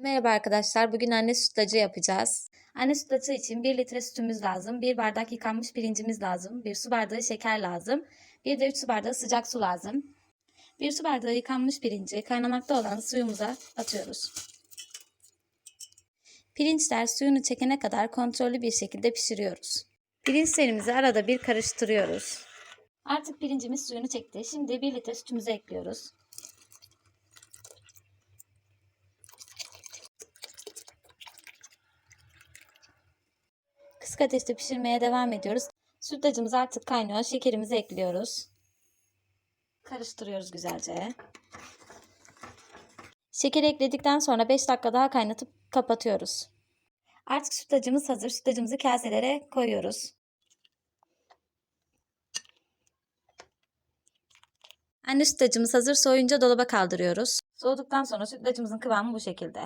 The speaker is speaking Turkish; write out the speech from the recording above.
Merhaba arkadaşlar. Bugün anne sütlacı yapacağız. Anne sütlacı için 1 litre sütümüz lazım. 1 bardak yıkanmış pirincimiz lazım. 1 su bardağı şeker lazım. Bir de 3 su bardağı sıcak su lazım. 1 su bardağı yıkanmış pirinci kaynamakta olan suyumuza atıyoruz. Pirinçler suyunu çekene kadar kontrollü bir şekilde pişiriyoruz. Pirinçlerimizi arada bir karıştırıyoruz. Artık pirincimiz suyunu çekti. Şimdi 1 litre sütümüzü ekliyoruz. Kısık ateşte pişirmeye devam ediyoruz. Sütlacımız artık kaynıyor. Şekerimizi ekliyoruz. Karıştırıyoruz güzelce. Şekeri ekledikten sonra 5 dakika daha kaynatıp kapatıyoruz. Artık sütlacımız hazır. Sütlacımızı kaselere koyuyoruz. Anne sütlacımız hazır. Soğuyunca dolaba kaldırıyoruz. Soğuduktan sonra sütlacımızın kıvamı bu şekilde.